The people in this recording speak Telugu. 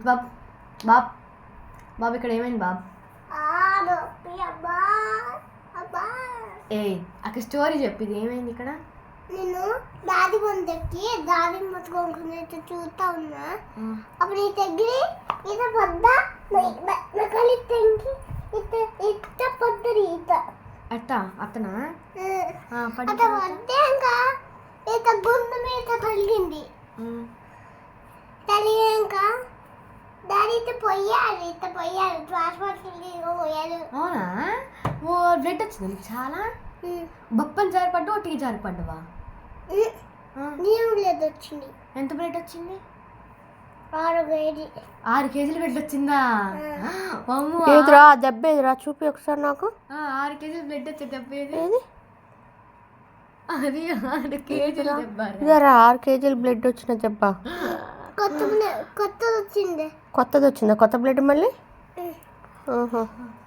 బాబ్ బాబ్ బాబ్ ఇక్కడ ఏమైంది బాబ్? ఏ అక్కడ స్టోరీ చెప్పు ఇది ఏమైంది ఇక్కడ? నేను దాది పొందకి దాది మొత్తుకోకుండా చూస్తా ఉన్నా. అప్పుడు ఈ దగ్గర ఈత పొద్ద నకలి పొద్దరి ఈత అత్త అత్తనా? ఆ, పడి అత పొద్దే ఇంకా. ఈత గుండు మీద తగిలింది ఇత పోయారు ఇత పోయారు ట్రాన్స్పోర్ట్కి పోయారు. అవునా? ఓ బ్లడ్ వచ్చింది చాలా? బొప్పని జారిపడ్డా ఒట్టికి జారిపడ్డావా? నీరు వచ్చింది. ఎంత బ్లడ్ వచ్చింది? ఆరు వేడి ఆరు కేజీలు బ్లడ్ వచ్చిందా? అమ్మో, ఏదిరా దెబ్బ ఏదిరా? చూపి ఒకసారి నాకు. ఆ, ఆరు కేజీలు బ్లడ్ వచ్చే దెబ్బ ఏది? అది ఆరు కేజీలు దెబ్బ ఆరు కేజీలు బ్లడ్ వచ్చిన దెబ్బ. కొత్త కొత్తది వచ్చింది కొత్తది వచ్చిందా కొత్త బ్లడ్ మళ్ళీ.